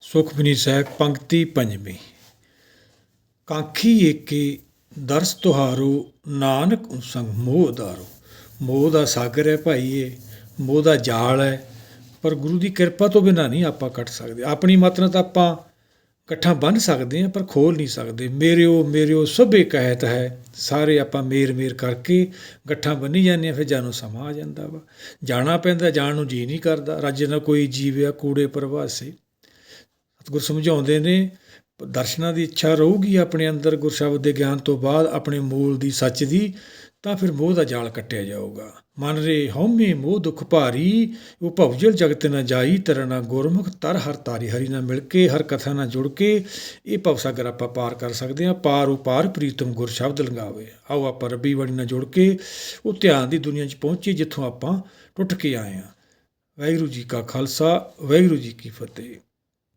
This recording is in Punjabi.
ਸੁਖਮਨੀ ਸਾਹਿਬ, ਪੰਕਤੀ ਪੰਜਵੀਂ। ਕਾਂਖੀ ਏਕੇ ਦਰਸ ਤੁਹਾਰੋ, ਨਾਨਕ ਸੰਗ ਮੋਹ ਉਦਾਰੋ ਮੋਹ ਦਾ ਸਾਗਰ ਹੈ ਭਾਈ ਇਹ ਮੋਹ ਦਾ ਜਾਲ ਹੈ। ਪਰ ਗੁਰੂ ਦੀ ਕਿਰਪਾ ਤੋਂ ਬਿਨਾਂ ਨਹੀਂ ਆਪਾਂ ਕੱਟ ਸਕਦੇ। ਆਪਣੀ ਮਤ ਨਾਲ ਤਾਂ ਆਪਾਂ ਇਕੱਠਾ ਬੰਨ ਸਕਦੇ ਹਾਂ, ਪਰ ਖੋਲ ਨਹੀਂ ਸਕਦੇ। ਮੇਰਿਓ ਮੇਰਿਓ ਸਭੇ ਕਹਿਤ ਹੈ। ਸਾਰੇ ਆਪਾਂ ਮੇਰ ਮੇਰ ਕਰਕੇ ਗੱਠਾਂ ਬੰਨੀ ਜਾਂਦੇ ਹਾਂ, ਫਿਰ ਜਾਨੂੰ ਸਮਾਂ ਆ ਜਾਂਦਾ ਵਾ। ਜਾਣਾ ਪੈਂਦਾ, ਜਾਣ ਨੂੰ ਜੀ ਨਹੀਂ ਕਰਦਾ। ਰੱਜ ਨਾ ਕੋਈ ਜੀਵਿਆ, ਕੂੜੇ ਪ੍ਰਵਾਸੇ। ਸਤਿਗੁਰ ਸਮਝਾਉਂਦੇ ਨੇ, ਦਰਸ਼ਨਾਂ ਦੀ ਇੱਛਾ ਰਹੂਗੀ ਆਪਣੇ ਅੰਦਰ ਗੁਰਸ਼ਬਦ ਦੇ ਗਿਆਨ ਤੋਂ ਬਾਅਦ ਆਪਣੇ ਮੂਲ ਦੀ ਸੱਚ ਦੀ, ਤਾਂ ਫਿਰ ਮੋਹ ਦਾ ਜਾਲ ਕੱਟਿਆ ਜਾਊਗਾ। ਮਨ ਰੇ ਹਉਮੈ ਮੋਹ ਦੁਖ ਭਾਰੀ, ਉਹ ਭਵਜਲ ਜਗਤ ਨਾ ਜਾਈ, ਤਰਨਾ ਗੁਰਮੁਖ ਤਰ ਹਰ ਤਾਰੀ। ਹਰੀ ਨਾਲ ਮਿਲ ਕੇ, ਹਰ ਕਥਾ ਨਾਲ ਜੁੜ ਕੇ, ਇਹ ਭਵ ਸਾਗਰ ਆਪਾਂ ਪਾਰ ਕਰ ਸਕਦੇ ਹਾਂ, ਪਾਰ ਉਪਾਰ ਪ੍ਰੀਤਮ ਗੁਰ ਸ਼ਬਦ ਲੰਗਾਵੇ ਆਓ ਆਪਾਂ ਰੱਬੀ ਬਾਣੀ ਨਾਲ ਜੁੜ ਕੇ, ਉਹ ਧਿਆਨ ਦੀ ਦੁਨੀਆ 'ਚ ਪਹੁੰਚੇ ਜਿੱਥੋਂ ਆਪਾਂ ਟੁੱਟ ਕੇ ਆਏ ਹਾਂ। ਵਾਹਿਗੁਰੂ ਜੀ ਕਾ ਖਾਲਸਾ, ਵਾਹਿਗੁਰੂ ਜੀ ਕੀ ਫਤਿਹ।